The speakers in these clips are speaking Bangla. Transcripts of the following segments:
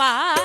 papá.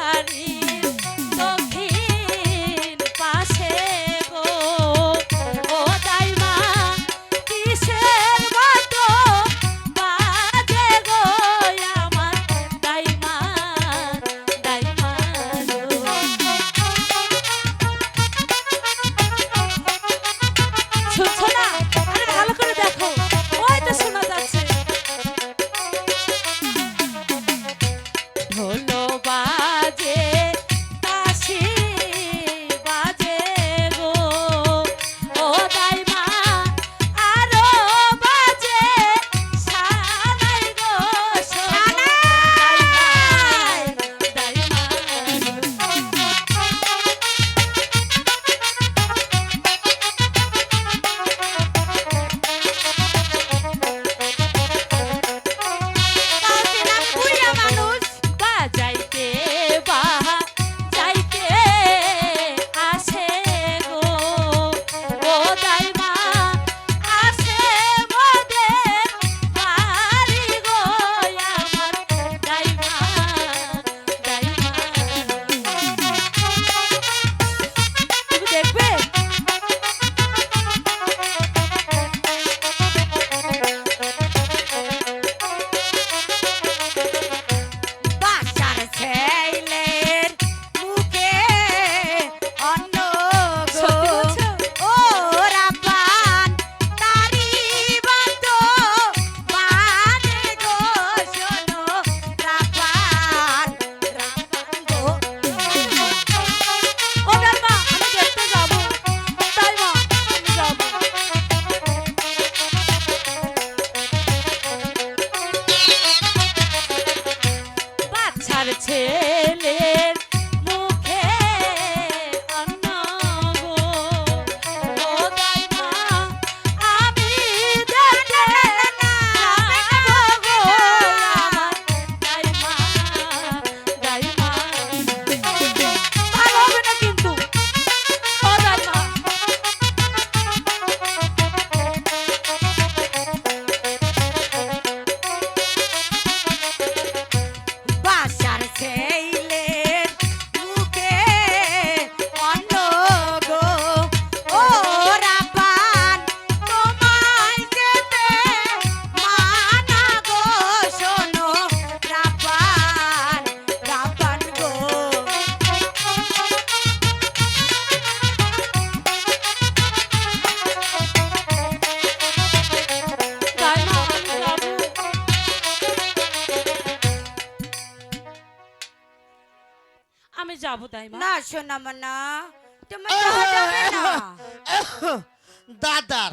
আমি যাব তাই না সোনা মানা তুমি যাবে না। দাদার।